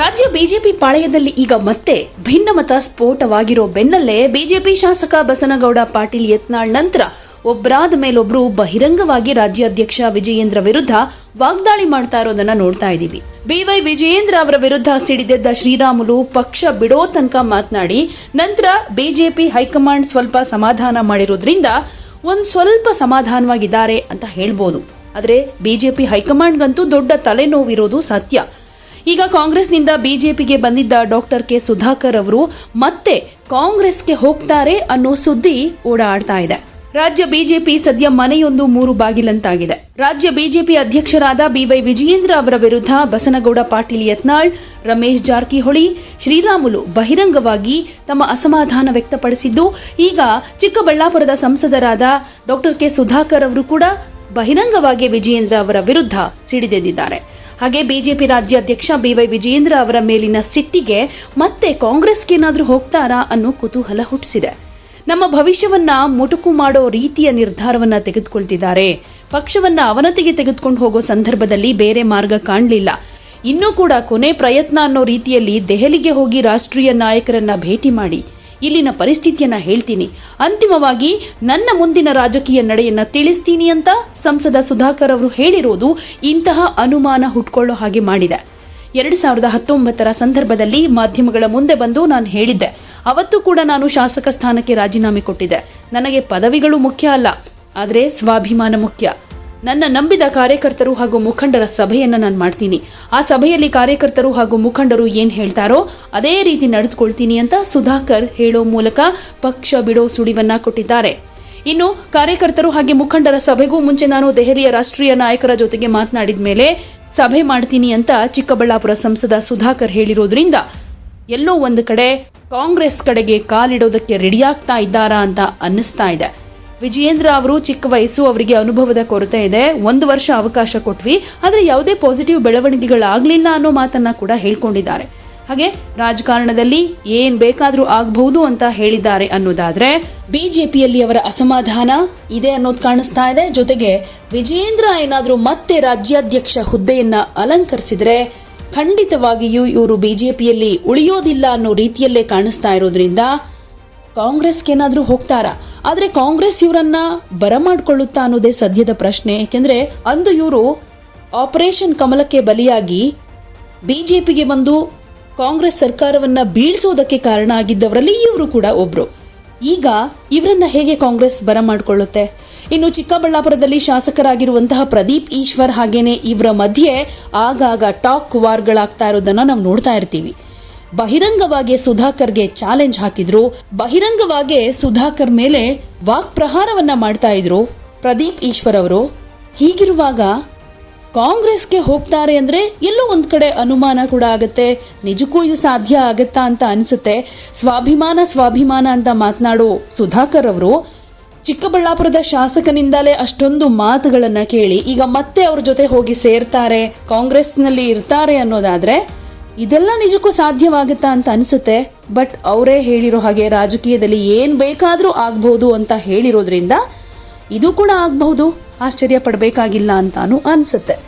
ರಾಜ್ಯ ಬಿಜೆಪಿ ಪಾಳೆಯದಲ್ಲಿ ಈಗ ಮತ್ತೆ ಭಿನ್ನಮತ ಸ್ಫೋಟವಾಗಿರೋ ಬೆನ್ನಲ್ಲೇ ಬಿಜೆಪಿ ಶಾಸಕ ಬಸನಗೌಡ ಪಾಟೀಲ್ ಯತ್ನಾಳ್ ನಂತರ ಒಬ್ಬರಾದ ಮೇಲೊಬ್ರು ಬಹಿರಂಗವಾಗಿ ರಾಜ್ಯಾಧ್ಯಕ್ಷ ವಿಜಯೇಂದ್ರ ವಿರುದ್ಧ ವಾಗ್ದಾಳಿ ಮಾಡ್ತಾ ಇರೋದನ್ನ ನೋಡ್ತಾ ಇದ್ದೀವಿ ಬಿವೈ ವಿಜಯೇಂದ್ರ ಅವರ ವಿರುದ್ಧ ಸಿಡಿದೆದ್ದ ಶ್ರೀರಾಮುಲು ಪಕ್ಷ ಬಿಡೋ ತನಕ ಮಾತನಾಡಿ, ನಂತರ ಬಿಜೆಪಿ ಹೈಕಮಾಂಡ್ ಸ್ವಲ್ಪ ಸಮಾಧಾನ ಮಾಡಿರೋದ್ರಿಂದ ಒಂದ್ ಸ್ವಲ್ಪ ಸಮಾಧಾನವಾಗಿದ್ದಾರೆ ಅಂತ ಹೇಳ್ಬೋದು. ಆದ್ರೆ ಬಿಜೆಪಿ ಹೈಕಮಾಂಡ್ಗಂತೂ ದೊಡ್ಡ ತಲೆನೋವಿರೋದು ಸತ್ಯ. ಈಗ ಕಾಂಗ್ರೆಸ್ನಿಂದ ಬಿಜೆಪಿಗೆ ಬಂದಿದ್ದ ಡಾಕ್ಟರ್ ಕೆ ಸುಧಾಕರ್ ಅವರು ಮತ್ತೆ ಕಾಂಗ್ರೆಸ್ಗೆ ಹೋಗ್ತಾರೆ ಅನ್ನೋ ಸುದ್ದಿ ಓಡಾಡ್ತಾ ಇದೆ. ರಾಜ್ಯ ಬಿಜೆಪಿ ಸದ್ಯ ಮನೆಯೊಂದು ಮೂರು ಬಾಗಿಲಂತಾಗಿದೆ. ರಾಜ್ಯ ಬಿಜೆಪಿ ಅಧ್ಯಕ್ಷರಾದ ಬಿವೈ ವಿಜಯೇಂದ್ರ ಅವರ ವಿರುದ್ಧ ಬಸನಗೌಡ ಪಾಟೀಲ್ ಯತ್ನಾಳ್, ರಮೇಶ್ ಜಾರಕಿಹೊಳಿ, ಶ್ರೀರಾಮುಲು ಬಹಿರಂಗವಾಗಿ ತಮ್ಮ ಅಸಮಾಧಾನ ವ್ಯಕ್ತಪಡಿಸಿದ್ದು, ಈಗ ಚಿಕ್ಕಬಳ್ಳಾಪುರದ ಸಂಸದರಾದ ಡಾಕ್ಟರ್ ಕೆ ಸುಧಾಕರ್ ಅವರು ಕೂಡ ಬಹಿರಂಗವಾಗಿ ವಿಜಯೇಂದ್ರ ಅವರ ವಿರುದ್ಧ ಸಿಡಿದೆದ್ದಿದ್ದಾರೆ. ಹಾಗೆ ಬಿಜೆಪಿ ರಾಜ್ಯಾಧ್ಯಕ್ಷ ಬಿವೈ ವಿಜಯೇಂದ್ರ ಅವರ ಮೇಲಿನ ಸಿಟ್ಟಿಗೆ ಮತ್ತೆ ಕಾಂಗ್ರೆಸ್ಗೇನಾದ್ರೂ ಹೋಗ್ತಾರಾ ಅನ್ನೋ ಕುತೂಹಲ ಹುಟ್ಟಿಸಿದೆ. ನಮ್ಮ ಭವಿಷ್ಯವನ್ನ ಮುಟುಕು ಮಾಡೋ ರೀತಿಯ ನಿರ್ಧಾರವನ್ನ ತೆಗೆದುಕೊಳ್ತಿದ್ದಾರೆ. ಪಕ್ಷವನ್ನ ಅವನತಿಗೆ ತೆಗೆದುಕೊಂಡು ಹೋಗೋ ಸಂದರ್ಭದಲ್ಲಿ ಬೇರೆ ಮಾರ್ಗ ಕಾಣಲಿಲ್ಲ. ಇನ್ನೂ ಕೂಡ ಕೊನೆ ಪ್ರಯತ್ನ ಅನ್ನೋ ರೀತಿಯಲ್ಲಿ ದೆಹಲಿಗೆ ಹೋಗಿ ರಾಷ್ಟ್ರೀಯ ನಾಯಕರನ್ನ ಭೇಟಿ ಮಾಡಿ. ಇಲ್ಲಿನ ಪರಿಸ್ಥಿತಿಯನ್ನ ಹೇಳ್ತೀನಿ. ಅಂತಿಮವಾಗಿ ನನ್ನ ಮುಂದಿನ ರಾಜಕೀಯ ನಡೆಯನ್ನ ತಿಳಿಸ್ತೀನಿ ಅಂತ ಸಂಸದ ಸುಧಾಕರ್ ಅವರು ಹೇಳಿರೋದು ಇಂತಹ ಅನುಮಾನ ಹುಟ್ಕೊಳ್ಳೋ ಹಾಗೆ ಮಾಡಿದೆ. ಎರಡು ಸಾವಿರದ ಹತ್ತೊಂಬತ್ತರ ಸಂದರ್ಭದಲ್ಲಿ ಮಾಧ್ಯಮಗಳ ಮುಂದೆ ಬಂದು ನಾನು ಹೇಳಿದ್ದೆ. ಅವತ್ತು ಕೂಡ ನಾನು ಶಾಸಕ ಸ್ಥಾನಕ್ಕೆ ರಾಜೀನಾಮೆ ಕೊಟ್ಟಿದ್ದೆ. ನನಗೆ ಪದವಿಗಳು ಮುಖ್ಯ ಅಲ್ಲ, ಆದರೆ ಸ್ವಾಭಿಮಾನ ಮುಖ್ಯ. ನನ್ನ ನಂಬಿದ ಕಾರ್ಯಕರ್ತರು ಹಾಗೂ ಮುಖಂಡರ ಸಭೆಯನ್ನು ನಾನು ಮಾಡ್ತೀನಿ. ಆ ಸಭೆಯಲ್ಲಿ ಕಾರ್ಯಕರ್ತರು ಹಾಗೂ ಮುಖಂಡರು ಏನು ಹೇಳ್ತಾರೋ ಅದೇ ರೀತಿ ನಡೆದುಕೊಳ್ತೀನಿ ಅಂತ ಸುಧಾಕರ್ ಹೇಳೋ ಮೂಲಕ ಪಕ್ಷ ಬಿಡೋ ಸುಳಿವನ್ನ ಕೊಟ್ಟಿದ್ದಾರೆ. ಇನ್ನು ಕಾರ್ಯಕರ್ತರು ಹಾಗೆ ಮುಖಂಡರ ಸಭೆಗೂ ಮುಂಚೆ ನಾನು ದೆಹಲಿಯ ರಾಷ್ಟ್ರೀಯ ನಾಯಕರ ಜೊತೆಗೆ ಮಾತನಾಡಿದ ಮೇಲೆ ಸಭೆ ಮಾಡ್ತೀನಿ ಅಂತ ಚಿಕ್ಕಬಳ್ಳಾಪುರ ಸಂಸದ ಸುಧಾಕರ್ ಹೇಳಿರೋದ್ರಿಂದ ಎಲ್ಲೋ ಒಂದು ಕಡೆ ಕಾಂಗ್ರೆಸ್ ಕಡೆಗೆ ಕಾಲಿಡೋದಕ್ಕೆ ರೆಡಿಯಾಗ್ತಾ ಇದ್ದಾರಾ ಅಂತ ಅನ್ನಿಸ್ತಾ ಇದೆ. ವಿಜಯೇಂದ್ರ ಅವರು ಚಿಕ್ಕ ವಯಸ್ಸು, ಅವರಿಗೆ ಅನುಭವದ ಕೊರತೆ ಇದೆ. ಒಂದು ವರ್ಷ ಅವಕಾಶ ಕೊಟ್ವಿ. ಆದರೆ ಯಾವುದೇ ಪಾಸಿಟಿವ್ ಬೆಳವಣಿಗೆಗಳಾಗಲಿಲ್ಲ ಅನ್ನೋ ಮಾತನ್ನ ಕೂಡ ಹೇಳ್ಕೊಂಡಿದ್ದಾರೆ. ಹಾಗೆ ರಾಜಕಾರಣದಲ್ಲಿ ಏನ್ ಬೇಕಾದರೂ ಆಗಬಹುದು ಅಂತ ಹೇಳಿದ್ದಾರೆ ಅನ್ನೋದಾದ್ರೆ, ಬಿಜೆಪಿಯಲ್ಲಿ ಅವರ ಅಸಮಾಧಾನ ಇದೆ ಅನ್ನೋದು ಕಾಣಿಸ್ತಾ ಇದೆ. ಜೊತೆಗೆ ವಿಜಯೇಂದ್ರ ಏನಾದರೂ ಮತ್ತೆ ರಾಜ್ಯಾಧ್ಯಕ್ಷ ಹುದ್ದೆಯನ್ನ ಅಲಂಕರಿಸಿದ್ರೆ ಖಂಡಿತವಾಗಿಯೂ ಇವರು ಬಿಜೆಪಿಯಲ್ಲಿ ಉಳಿಯೋದಿಲ್ಲ ಅನ್ನೋ ರೀತಿಯಲ್ಲೇ ಕಾಣಿಸ್ತಾ ಇರೋದ್ರಿಂದ ಕಾಂಗ್ರೆಸ್ಗೇನಾದ್ರೂ ಹೋಗ್ತಾರಾ? ಆದರೆ ಕಾಂಗ್ರೆಸ್ ಇವರನ್ನ ಬರಮಾಡ್ಕೊಳ್ಳುತ್ತಾ ಅನ್ನೋದೇ ಸದ್ಯದ ಪ್ರಶ್ನೆ. ಯಾಕೆಂದ್ರೆ ಅಂದು ಇವರು ಆಪರೇಷನ್ ಕಮಲಕ್ಕೆ ಬಲಿಯಾಗಿ ಬಿಜೆಪಿಗೆ ಬಂದು ಕಾಂಗ್ರೆಸ್ ಸರ್ಕಾರವನ್ನ ಬೀಳ್ಸೋದಕ್ಕೆ ಕಾರಣ ಆಗಿದ್ದವರಲ್ಲಿ ಇವರು ಕೂಡ ಒಬ್ಬರು ಈಗ ಇವರನ್ನ ಹೇಗೆ ಕಾಂಗ್ರೆಸ್ ಬರಮಾಡಿಕೊಳ್ಳುತ್ತೆ? ಇನ್ನು ಚಿಕ್ಕಬಳ್ಳಾಪುರದಲ್ಲಿ ಶಾಸಕರಾಗಿರುವಂತಹ ಪ್ರದೀಪ್ ಈಶ್ವರ್ ಹಾಗೇನೆ ಇವರ ಮಧ್ಯೆ ಆಗಾಗ ಟಾಕ್ ವಾರ್ಗಳಾಗ್ತಾ ಇರೋದನ್ನ ನಾವು ನೋಡ್ತಾ ಇರ್ತೀವಿ. ಬಹಿರಂಗವಾಗಿ ಸುಧಾಕರ್ಗೆ ಚಾಲೆಂಜ್ ಹಾಕಿದ್ರು. ಬಹಿರಂಗವಾಗಿ ಸುಧಾಕರ್ ಮೇಲೆ ವಾಕ್ ಪ್ರಹಾರವನ್ನ ಮಾಡ್ತಾ ಇದ್ರು. ಪ್ರದೀಪ್ ಈಶ್ವರ್ ಅವರು. ಹೀಗಿರುವಾಗ ಕಾಂಗ್ರೆಸ್ಗೆ ಹೋಗ್ತಾರೆ ಅಂದ್ರೆ ಎಲ್ಲೋ ಒಂದ್ ಕಡೆ ಅನುಮಾನ ಕೂಡ ಆಗತ್ತೆ. ನಿಜಕ್ಕೂ ಇದು ಸಾಧ್ಯ ಆಗತ್ತಾ ಅಂತ ಅನ್ಸುತ್ತೆ. ಸ್ವಾಭಿಮಾನ ಸ್ವಾಭಿಮಾನ ಅಂತ ಮಾತನಾಡೋ ಸುಧಾಕರ್ ಅವರು ಚಿಕ್ಕಬಳ್ಳಾಪುರದ ಶಾಸಕನಿಂದಲೇ ಅಷ್ಟೊಂದು ಮಾತುಗಳನ್ನ ಕೇಳಿ ಈಗ ಮತ್ತೆ ಅವ್ರ ಜೊತೆ ಹೋಗಿ ಸೇರ್ತಾರೆ, ಕಾಂಗ್ರೆಸ್ನಲ್ಲಿ ಇರ್ತಾರೆ ಅನ್ನೋದಾದ್ರೆ ಇದೆಲ್ಲ ನಿಜಕ್ಕೂ ಸಾಧ್ಯವಾಗುತ್ತಾ ಅಂತ ಅನಿಸುತ್ತೆ, ಬಟ್ ಅವರೇ ಹೇಳಿರೋ ಹಾಗೆ ರಾಜಕೀಯದಲ್ಲಿ ಏನು ಬೇಕಾದರೂ ಆಗ್ಬಹುದು ಅಂತ ಹೇಳಿರೋದ್ರಿಂದ ಇದು ಕೂಡ ಆಗಬಹುದು. ಆಶ್ಚರ್ಯ ಪಡಬೇಕಾಗಿಲ್ಲ ಅಂತಾನು ಅನ್ಸುತ್ತೆ.